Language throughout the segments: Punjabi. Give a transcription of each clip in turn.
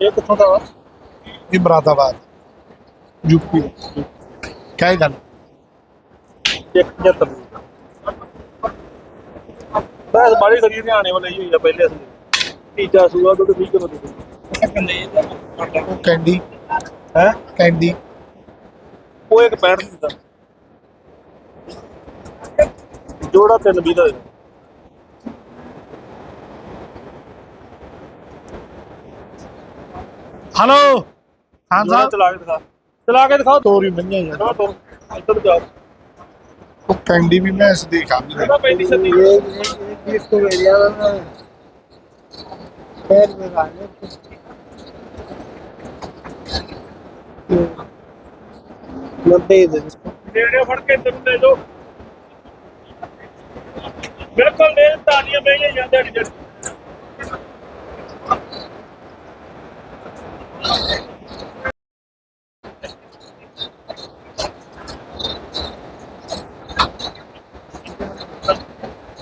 ਇਹ ਕਿੱਥੋਂ ਦਾ ਵਾ? ਇਹ ਮਰਾਦਾਬਾਦ। ਯੂਪੀ ਕਿਆ ਗੱਲ? 175 ਬਸ ਬਾੜੀ ਕਰੀ ਹਰਿਆਣੇ ਵਾਲੇ ਹੀ ਹੋਈ ਆ ਪਹਿਲੇ ਅਸੀਂ। ਤੀਜਾ ਸੂਆ ਦੁੱਧ 20 ਕਿਲੋ ਦੇ ਉਹ ਕੈਂਡੀ। ਹੈ? ਕੈਂਡੀ। ਉਹ ਇੱਕ 65 ਦਿੰਦਾ ਜੋੜਾ ਤਿੰਨ ਵੀਹ ਦਾ ਹਲੋ ਹਾਂ ਜੋੜਾ ਸਾਹਿਬ ਚਲਾ ਕੇ ਦਿਖਾ ਚਲਾ ਕੇ ਦਿਖਾਓ ਤੋਰੀ ਮੰਨਿਆ ਯਾਰ ਨਾ ਤੋਰ ਇੱਧਰ ਜਾ ਉਹ ਕੈਂਡੀ ਵੀ ਮੈਂ ਇਸ ਦੇਖਾ ਵੀ ਇਹਦਾ ਪੈਂਦੀ ਸੱਤੀ इसको भेजा पैर में गाने नब्बे दे ਨੇੜੇ ਫੜ ਕੇ ਤੈਨੂੰ ਦੇ ਦੋ ਬਿਲਕੁਲ ਨੇ ਤਾਲੀਆਂ ਬਹਿ ਜਾਂਦੇ ਅੜੀ ਜੜੀ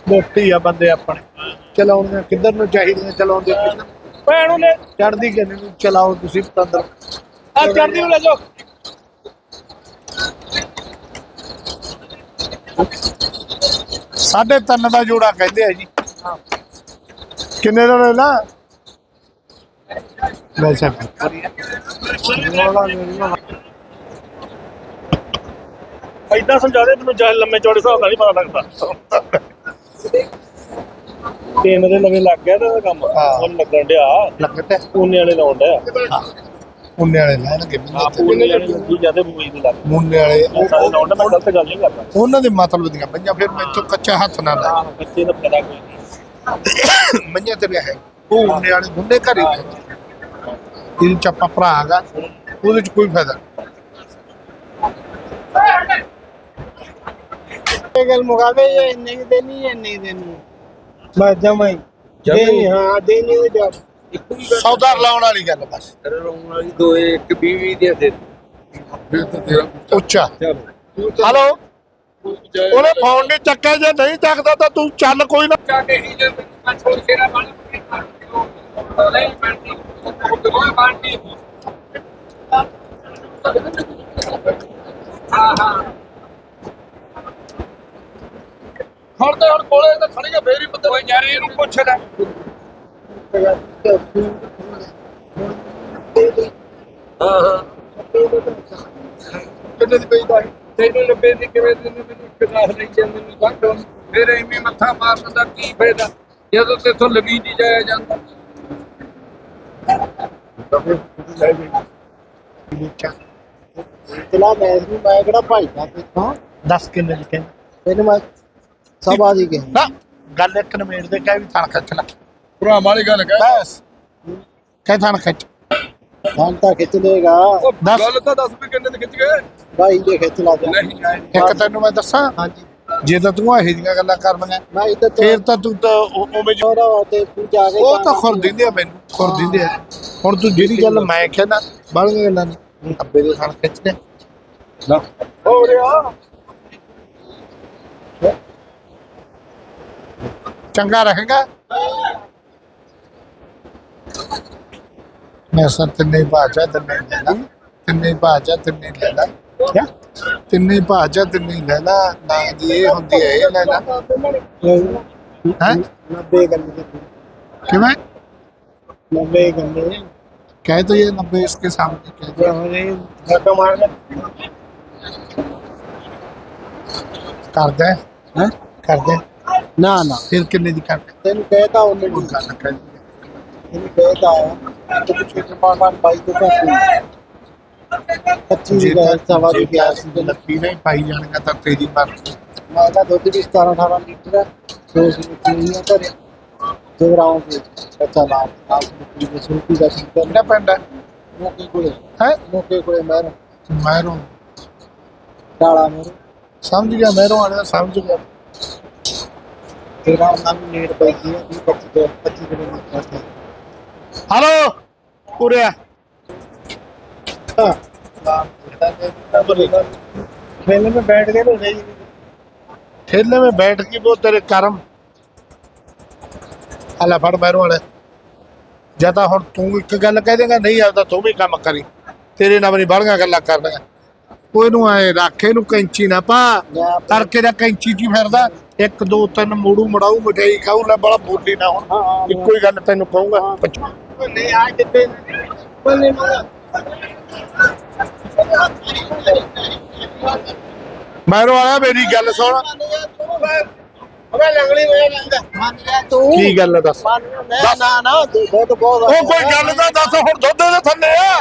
ਮੋਟੀ ਆ ਬੰਦੇ ਆਪਣੇ। ਚਲਾਉਣੀਆਂ ਕਿੱਧਰ ਨੂੰ ਚਾਹੀਦੀਆਂ ਚਲਾਉਂਦੇ ਭੈਣ ਨੂੰ ਲੈ। ਚੜਦੀ ਕਿੰਨੇ ਨੂੰ ਚਲਾਓ ਤੁਸੀਂ ਪਤੰਦਰ। ਆ ਚੜਦੀ ਨੂੰ ਲੈ ਜਾਓ। ਸਾਢੇ ਤਿੰਨ ਦਾ ਜੋੜਾ ਕਹਿੰਦੇ ਆ ਜੀ। ਕਿੰਨੇ ਦਾ ਲੈ ਲਾ? ਵੈਸੇ ਐਦਾਂ ਸਮਝਾ ਦੇ ਮੈਨੂੰ ਜਾ ਲੰਮੇ ਚੌੜੇ ਹਿਸਾਬ ਦਾ ਨਹੀਂ ਪਤਾ ਲੱਗਦਾ। ਤੇ ਮੇਰੇ ਨਵੇਂ ਲੱਗ ਗਿਆ ਤੇ ਕੰਮ? ਹਾਂ। ਹੁਣ ਲੱਗਣ ਡਿਆ? ਲੱਗਦਾ ਪੂਨੇ ਵਾਲੇ ਲਾਉਣ ਡਿਆ? ਮੁੰਨੇ ਵਾਲੇ ਲੈਣਗੇ ਆ ਪੂਨੇ ਵਾਲੇ ਲੱਗੀ। ਜਾਂਦੇ ਮੂਈ ਦੇ ਲੱਗ ਮੁੰਨੇ ਵਾਲੇ ਉਹ- ਸਾਰੇ ਲਾਉਣ ਡਿਆ, ਮੈਂ ਗਲਤ ਗੱਲ ਨਹੀਂ ਕਰਦਾ। ਉਹਨਾਂ ਦੇ ਮਤਲਬ ਦੀਆਂ ਪੰਜਾਂ ਫਿਰ ਮੈਥੋਂ ਕੱਚਾ ਹੱਥ ਨਾ ਲਾ। ਹਾਂ ਬੱਚੇ ਦਾ ਪਤਾ ਕੋਈ ਨਹੀਂ। ਮੰਨਿਆ ਤੇ ਰਿਹਾ ਹੈ ਉਹ ਮੁੰਡੇ ਵਾਲੇ ਮੁੰਡੇ ਘਰੇ ਨੇ ਇਹਦੇ ਚ ਆਪਾਂ ਭਰਾਂਗਾ ਉਹਦੇ ਚ ਕੋਈ ਫਾਇਦਾ ਇਹ ਗੱਲ ਮੁਕਾਵੇ ਇਹ ਇੰਨੇ ਕਿ ਦੇਣੀ ਹੈ ਇੰਨੇ ਕਿ ਦੇਣੀ ਹੈ। ਬਸ ਜਮਾਈ ਦੇਣੀ ਹਾਂ ਦੇਣੀ ਹੋ ਜਾ। ਇੱਕੋ ਹੀ ਗੱਲ। ਸੌਦਾ ਲਾਉਣ ਵਾਲੀ ਗੱਲ ਬਸ। ਰੋਣ ਵਾਲੀ ਦੋ ਇੱਕ 20 20 ਦੇ ਦੇ। ਉੱਚਾ। ਚਲੋ। ਤੂੰ ਤਾਂ ਹਲੋ ਉਹਨੇ ਫੋਨ ਨਹੀਂ ਚੱਕਿਆ ਜੇ ਨਹੀਂ ਚੱਕਦਾ ਤਾਂ ਤੂੰ ਚੱਲ ਕੋਈ ਨਾ। ਚਾਹੇ ਹੀ ਜੇ ਮੈਂ ਛੋੜ ਕੇ ਨਾ ਕਿੰਨੇ ਦੀ ਦਾ ਤੈਨੂੰ ਨੱਬੇ ਦੀ ਕਿਵੇਂ? ਤੈਨੂੰ ਮੈਨੂੰ ਕਿਦਾਸ ਲਈ ਜਾਂਦੇ ਨੂੰ ਘੱਟੋ ਫਿਰ ਐਵੇਂ ਮੱਥਾ ਮਾਰਨ ਦਾ ਕੀ ਫਾਇਦਾ? ਜਦੋਂ ਤੇਥੋਂ ਲਵੀ ਨਹੀਂ ਜਾਇਆ ਜਾਂਦਾ। ਇਤਲਾ ਮੈਂ ਨੂੰ ਮੈਂ ਕਿਹੜਾ ਭਾਈ ਦਾ ਕਿਥੋਂ ਦੱਸ ਕਿੰਨੇ ਦੀ ਕਹਿੰਦਾ? ਮੈਂ ਸਭ ਆ ਦੀ ਕਹਿੰਦਾ। ਗੱਲ ਇੱਕ ਨਵੇੜ ਦੇ ਕਹਿ ਵੀ ਥਣ ਖੱਚ ਲੈ। ਭਰਾਵਾਂ ਵਾਲੀ ਗੱਲ ਕਹਿ। घंटा खिंच लेगा ਦੱਸ ਗੱਲ ਤਾਂ ਦੱਸ ਵੀ ਕਿੰਨੇ ਤੇ ਖਿੱਚ ਗਏ भाई ये खिंच ला दे ਨਹੀਂ ਆਏ ਇੱਕ ਤੈਨੂੰ ਮੈਂ ਦੱਸਾਂ हाँ जी ਜੇ ਤਾਂ ਤੂੰ ਇਹੋ ਜਿਹੀਆਂ ਗੱਲਾਂ ਕਰਨੀਆਂ मैं इधर तो ਫੇਰ ਤਾਂ ਤੂੰ ਤਾਂ ਉਹ- ਉਵੇਂ ਜਿਹੀ- छोरा होते तू जाके ਉਹ ਤਾਂ ਖੁਰ ਦਿੰਦੇ ਆ ਮੈਨੂੰ ਖੁਰ ਦਿੰਦੇ ਆ ਹੁਣ ਤੂੰ ਜਿਹੜੀ ਗੱਲ ਮੈਂ ਕਿਹਾ ਨਾ ਬਾਹਲੀਆਂ ਗੱਲਾਂ ਨਹੀਂ ਅੱਬੇ ਦੇ ਥਣ ਖਿੱਚ ਲੈ ਨਾ ਹੋ ਰਿਹਾ ਚੰਗਾ ਰਹੇਗਾ ਮੈਂ ਸਰ ਤਿੰਨੇ ਬਾਜਾ ਤਿੰਨੇ ਲੈ ਲਾ ਤਿੰਨੇ ਬਾਜਾ ਤਿੰਨੇ ਲੈ ਲਾ ਕਿਆ ਤਿੰਨੇ ਬਾਜਾ ਤਿੰਨੇ ਲੈ ਲਾ ਨਾ ਜੀ ਇਹ ਹੁੰਦੀ ਹੈ ਇਹ ਲੈ ਲਾ ਹੈ नब्बे गन्ने ਕਿਵੇਂ नब्बे गन्ने कहे तो ये नब्बे इसके सामने कह दिया धक्का मारना कर दे हैं कर दे ना ना फिर किन्ने दी कर तेन कहता उन्हें कोई गल कर तेन कहता है तो कुछ पाकिस्तान भाई को कहते पच्चीस ਜੇ हजार सवा ਤਾਂ की गैस ਜੇ ਲੱਕੀ ਨਹੀਂ ਪਾਈ ਜਾਣਗਾ ਤਾਂ ਤੇਰੀ ਮਰਜ਼ੀ मैं का दुध भी सतारह अठारह लीटर है दो सौ रुपये करे जगराओं के अच्छा लाभ लाभ रुपये दस रुपये का लीटर ਕਿਹੜਾ ਪਿੰਡ ਹੈ मौके को ਹੈ मौके को मेरे ਮਹਿਰੋਂ डाला मेरे ਸਮਝ ਗਿਆ ਮਹਿਰੋਂ ਵਾਲੇ ਦਾ ਸਮਝ ਗਿਆ तेरह नाम लेट पे दिया बीस पच्चीस पच्चीस किलोमीटर ਹਲੋ ਉਰੇ ਆ ठेले में बैठ गए तो ठेले में बैठ के वो तेरे कर्म ਹਲਾ ਫੜ ਬੈਰੂ ਵਾਲੇ ਜਾਂ ਹੁਣ ਤੂੰ ਇੱਕ ਗੱਲ ਕਹਿ ਦੇਗਾ ਨਹੀਂ ਆਉਂਦਾ ਤੂੰ ਵੀ ਕੰਮ ਕਰੀ ਤੇਰੇ ਨਾਲ ਨਹੀਂ ਬਾਹਲੀਆਂ ਗੱਲਾਂ ਕਰਨੀਆਂ ਉਹ ਇਹਨੂੰ ਐ ਰੱਖੇ ਨੂੰ ਕੈਂਚੀ ਨਾ ਪਾ ਕਰਕੇ ਦਾ ਕੈਂਚੀ ਜੀ ਫਿਰਦਾ ਇੱਕ ਦੋ ਤਿੰਨ ਮੋੜੂ ਮੜਾਉ ਮਠਾਈ ਖਾਉ ਲੈ ਬੜਾ ਬੋਲੀ ਨਾ ਹੁਣ ਇੱਕੋ ਹੀ ਗੱਲ ਤੈਨੂੰ ਕਹੂੰਗਾ ਨਹੀਂ ਆ ਮੈਰੋ ਵਾਲਾ ਮੇਰੀ ਗੱਲ ਸੁਣ। ਅਬੇ ਲੰਗੜੀ ਹੋਇਆ ਲੰਗਾ ਮੰਨ ਗਿਆ ਤੂੰ। ਕੀ ਗੱਲ ਆ ਦੱਸ। ਨਾ ਨਾ ਨਾ ਦੁੱਧ ਬਹੁਤ ਉਹ ਕੋਈ ਗੱਲ ਤਾਂ ਦੱਸ ਹੁਣ ਦੁੱਧ ਦੇ ਥੱਲੇ ਆ।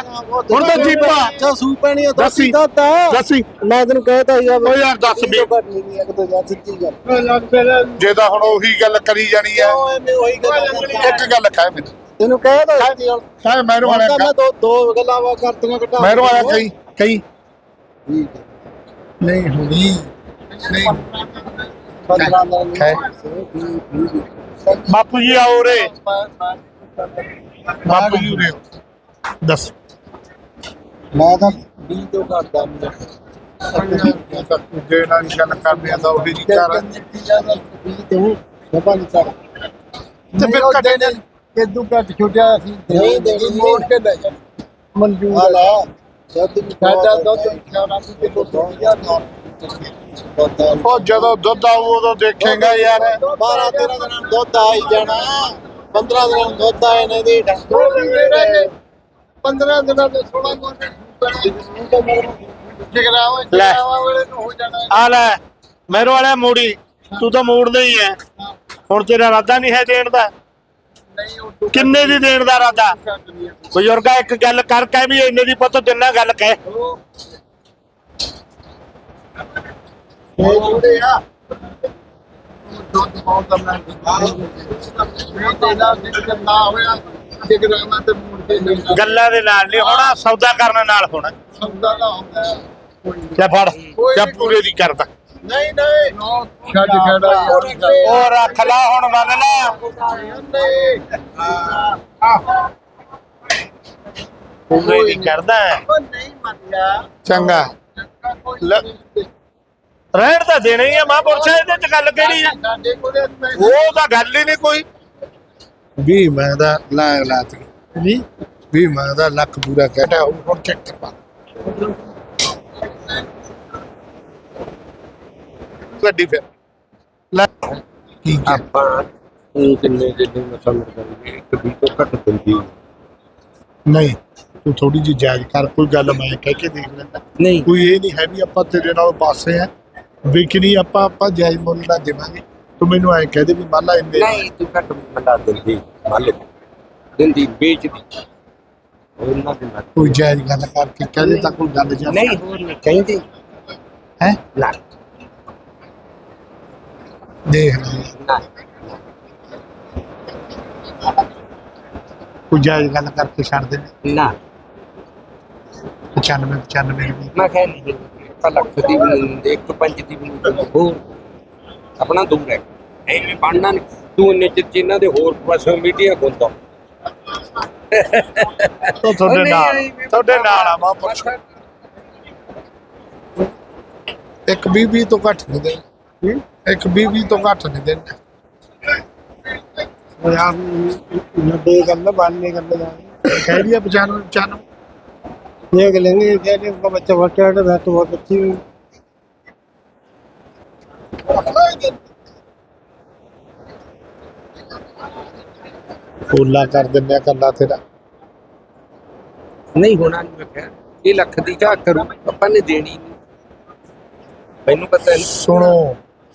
ਹੁਣ ਤਾਂ ਜੀਪਾ ਅੱਛਾ ਸੂ ਪੈਣੀ ਆ ਦੱਸੀ। ਦੱਸੀ। ਮੈਂ ਤੈਨੂੰ ਕਹਿਤਾ ਯਾਰ ਓ ਯਾਰ ਦੱਸ ਵੀ। ਨਹੀਂ ਇੱਕ ਦੋ ਜਾਂ ਸਿੱਧੀ ਗੱਲ। ਜੇ ਤਾਂ ਹੁਣ ਉਹੀ ਗੱਲ ਕਰੀ ਜਾਣੀ ਆ। ਇੱਕ ਗੱਲ ਕਹਿ ਮੈਨੂੰ। ਤੈਨੂੰ ਕਹਿ ਮੈਰੋ ਹੁਣ। ਤਾਂ ਵਾਲਾ ਮੈਂ ਦੋ ਦੋ ਗੱਲਾਂ ਵਾ ਕਰਤੀਆਂ ਘਟਾ ਮੈਰੋ ਵਾਲਾ ਕਹੀ ਕਹੀ। ਠੀਕ ਹੈ। ਨਹੀਂ ਹੁਣੀ ਨਹੀਂ। 15 ਦਿਨ ਹੈ। ਬਾਪੂ ਜੀ ਆਓ ਰੇ ਬਾਪੂ ਜੀ ਉਰੇ ਦੱਸ। ਮੈਂ ਤਾਂ 20 ਤੋਂ ਘਟਦਾ ਨਹੀਂ ਜੇ ਨਾਲ ਗੱਲ ਕਰਦੇ ਆ ਤਾਂ ਉਹੀ ਜੀ ਕਰ। ਤੇ ਫਿਰ ਕੱਢੇ ਕਿਦੋਂ ਘੱਟ ਛੁੱਟਿਆ ਸੀ। ਨਹੀਂ ਦੇਣੀ ਮੋੜ ਕੇ ਲੈ ਜਾ ਮਨਜ਼ੂਰ ਆ ਲੈ ਜਦ ਸਾਡਾ ਦੁੱਧ ਖਾਣਾ ਸੀ ਕਿ ਦੁੱਧ 2000 ਉਹ ਜਦੋਂ ਦੁੱਧ ਆਊ ਉਦੋਂ ਦੇਖੇਗਾ ਯਾਰ। 12 13 ਦਿਨਾਂ ਨੂੰ ਦੁੱਧ ਆ ਹੀ ਜਾਣਾ। 15 ਦਿਨਾਂ ਨੂੰ ਦੁੱਧ ਆਏ ਨੇ ਦੀ 15 ਦਿਨਾਂ ਦੇ 16 ਮਹੀਨੇ ਜਿਗਰਾਵਾ ਲੈ। ਜਿਗਰਾਵਾ ਵੇਲੇ ਨੂੰ ਹੋ ਜਾਣਾ ਆ ਲੈ ਮੈਰੋ ਵਾਲਾ ਮੋੜੀ। ਤੂੰ ਤਾਂ ਮੋੜਦਾ ਹੀ ਹੈ ਹੁਣ ਤੇਰਾ ਇਰਾਦਾ ਨਹੀਂ ਹੈ ਦੇਣ ਦਾ। ਕਿੰਨੇ ਦੀ ਦੇਣ ਦਾ ਇਰਾਦਾ? ਬਜ਼ੁਰਗਾ ਇੱਕ ਗੱਲ ਕਰ ਕਹਿ ਵੀ ਇੰਨੇ ਦੀ ਪੁੱਤ ਦਿਨਾ ਗੱਲ ਕਹਿ। ਗੱਲਾਂ ਦੇ ਨਾਲ ਨਹੀਂ ਹੋਣਾ ਸੌਦਾ ਕਰਨ ਨਾਲ ਹੋਣਾ। ਸੌਦਾ ਦਾ ਹੁੰਦਾ। ਲੈ ਫੜ ਜਾਂ ਪੂਰੇ ਦੀ ਕਰਦਾ। ਨਹੀਂ ਨਹੀਂ। ਛੱਡ ਖੜਾ ਯਾਰ ਉਹ ਰੱਖ ਲਾ ਹੁਣ ਮੰਨ ਲਾ। ਪੂਰੇ ਦੀ ਕਰਦਾ ਹੈ। ਉਹ ਨਹੀਂ ਮੰਨਿਆ। ਚੰਗਾ। ਲੈ। ਰਹਿਣ ਤਾਂ ਦੇਣਾ ਹੀ ਆ ਮਹਾਂਪੁਰਸ਼ਾ ਇਹਦੇ ਚ ਗੱਲ ਕਿਹੜੀ ਆ? ਉਹ ਤਾਂ ਗੱਲ ਹੀ ਨਹੀਂ ਕੋਈ। ਵੀ ਮੈਂ ਦਾ ਲਾ ਲਾਤੀ ਵੀ ਵੀ ਮੈਂ ਦਾ ਲੱਖ ਪੂਰਾ ਕਹਿਤਾ ਹੁਣ ਹੁਣ ਚੈੱਕ ਕਰਵਾ ਗੱਡੀ ਫਿਰ। ਲੈ। ਠੀਕ ਹੈ। ਆਪਾਂ ਇਹ ਕਿੰਨੇ ਦੇ ਦਿਨ ਮਸਲ ਕਰੀਏ ਇੱਕ ਵੀ ਤੋਂ ਘੱਟ ਦਿੰਦੀ ਨਹੀਂ ਤੂੰ ਥੋੜੀ ਜਿਹੀ ਜਾਇਜ਼ ਕਰ ਕੋਈ ਗੱਲ ਮੈਂ ਕਹਿ ਕੇ ਦੇਖ ਲੈਂਦਾ। ਨਹੀਂ। ਕੋਈ ਇਹ ਨਹੀਂ ਹੈ ਵੀ ਆਪਾਂ ਤੇਰੇ ਨਾਲ ਪਾਸੇ ਆ। ਵਿਕਣੀ ਆਪਾਂ ਆਪਾਂ ਜਾਇਜ਼ ਮੁੱਲ ਨਾਲ ਦੇਵਾਂਗੇ। ਤੂੰ ਮੈਨੂੰ ਐ ਕਹਿ ਦੇ ਵੀ ਮੰਨ ਲਾ ਇੰਦੇ ਨਹੀਂ ਤੂੰ ਘੱਟ ਮੰਡਾ ਦਿੰਦੀ ਮੰਨ ਦਿੰਦੀ ਵੇਚਦੀ। ਉਹਨਾਂ ਦੇ ਨਾਲ ਕੋਈ ਜਾਇਜ਼ ਗੱਲ ਕਰਕੇ ਕਹਦੇ ਤਾਂ ਕੋਈ ਗੱਲ ਜਾ ਨਹੀਂ ਹੋਰ ਨਹੀਂ ਕਹਿੰਦੀ। ਹੈ? ਨਾ। ਦੇਖ ਲੈ ਨਾ ਕੋਈ ਜਾਇਜ਼ ਗੱਲ ਕਰਕੇ ਛੱਡ ਦੇ। ਨਾ। 95 95 ਰੁਪਏ। ਮੈਂ ਕਹਿ ਨਹੀਂ ਇੱਕ ਲੱਖ ਦੀ ਵੀ ਨਹੀਂ ਦਿੰਦੇ, ਇੱਕ ਪੰਜ ਦੀ ਵੀ ਨਹੀਂ ਦਿੰਦੇ, ਹੋਰ। ਆਪਣਾ ਦੂਰ ਹੈ। ਐਵੇਂ ਪੜਨਾ ਨਹੀਂ। ਤੂੰ ਇੰਨੇ ਚਿਰ 'ਚ ਇਹਨਾਂ ਦੇ ਹੋਰ ਪਾਸੇ ਮੀਡੀਆ ਖੁੰਦਾ ਉਹ ਤੁਹਾਡੇ ਨਾਲ ਤੁਹਾਡੇ ਨਾਲ ਆ ਮਹਾਂਪੁਰਸ਼ ਇੱਕ 20 20 ਤੋਂ ਘੱਟ ਨਹੀਂ ਦੇ ਇੱਕ 20 20 ਤੋਂ ਘੱਟ ਨਹੀਂ ਦੇਣਾ ਯਾਰ ਨੱਬੇ ਗੱਲ ਬਾਨਵੇਂ ਗੱਲ ਜਾਣੀ ਕਹਿ ਰਹੀ ਆ 95 95 देख लेंगे क्या नहीं उनका बच्चा बहुत है मैं तो बहुत अच्छी हूँ ਫੋਲਾ ਕਰ ਦਿੰਦੇ ਆ ਕੱਲਾ ਤੇਰਾ ਨਹੀਂ ਹੋਣਾ ਨਹੀਂ ਮੈਂ ਕਿਹਾ ਇਹ ਲੱਖ ਦੀ ਝਾਕ ਕਰੂ ਆਪਾਂ ਨੇ ਦੇਣੀ ਨਹੀਂ ਮੈਨੂੰ ਪਤਾ ਨਹੀਂ ਸੁਣੋ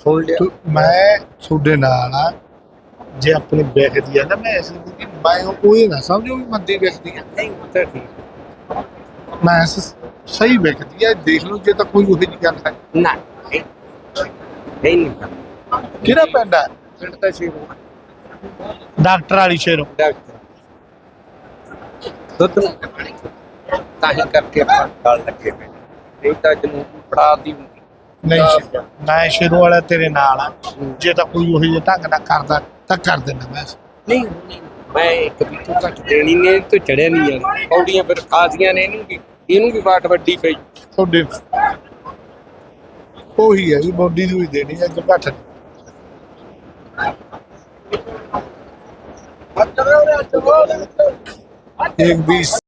ਤੂੰ ਮੈਂ ਤੁਹਾਡੇ ਨਾਲ ਆ ਜੇ ਆਪਣੀ ਵੇਖਦੀ ਆ ਨਾ ਮੈਂ ਇਸ ਦੀ ਮੈਂ ਉਹ ਇਹ ਨਾ ਸਮਝੋ ਵੀ ਮੰਦੀ ਵੇਖਦੀ ਆ। ਨਹੀਂ ਪਤਾ ਠੀਕ ਮੈਂ ਸਹੀ ਵੇਖਦੀ ਆ ਦੇਖ ਲਓ ਜੇ ਤਾਂ ਕੋਈ ਉਹੀ ਜਿਹੀ ਗੱਲ ਹੈ। ਨਾ ਨਹੀਂ। ਨਹੀਂ। ਕਿਹੜਾ ਪਿੰਡ ਹੈ ਪਿੰਡ ਤਾਂ ਸੀ ਉਹ ਡਾਕਟਰ ਵਾਲੀ ਸ਼ੇਰੋਂ। ਡਾਕਟਰ। ਦੁੱਧ ਨੂੰ ਤਾਂ ਹੀ ਕਰਕੇ ਆਪਾਂ ਗੱਲ ਲੱਗੇ ਪਏ ਨਹੀਂ ਤਾਂ ਜਨੂੰ ਫੜਾ ਦੀ। ਨਹੀਂ ਸ਼ੇਰੂ ਵਾਲਾ ਤੇਰੇ ਨਾਲ ਆ। ਜੇ ਤਾਂ ਕੋਈ ਉਹੀ ਜਿਹਾ ਢੰਗ ਨਾਲ ਕਰਦਾ ਤਾਂ ਕਰ ਦੇਣਾ ਮੈਂ। ਨਹੀਂ ਮੈਂ ਕਦੀ ਤੋਂ ਘੱਟ ਦੇਣੀ ਨੇ ਤੇ ਚੜਿਆ ਨਹੀਂ ਜਾਂਦਾ ਪੌੜੀਆਂ ਫਿਰ ਖਾਦੀਆਂ ਨੇ ਇਹਨੂੰ ਵੀ ਇਹਨੂੰ ਵੀ ਬਾਟ ਵੱਡੀ ਪਈ। ਤੁਹਾਡੇ ਉਹੀ ਹੈ ਜੀ ਬੋਡੀ ਨੂੰ ਹੀ ਦੇਣੀ ਹੈ ਕਿ ਘੱਟ ਇੱਕ 20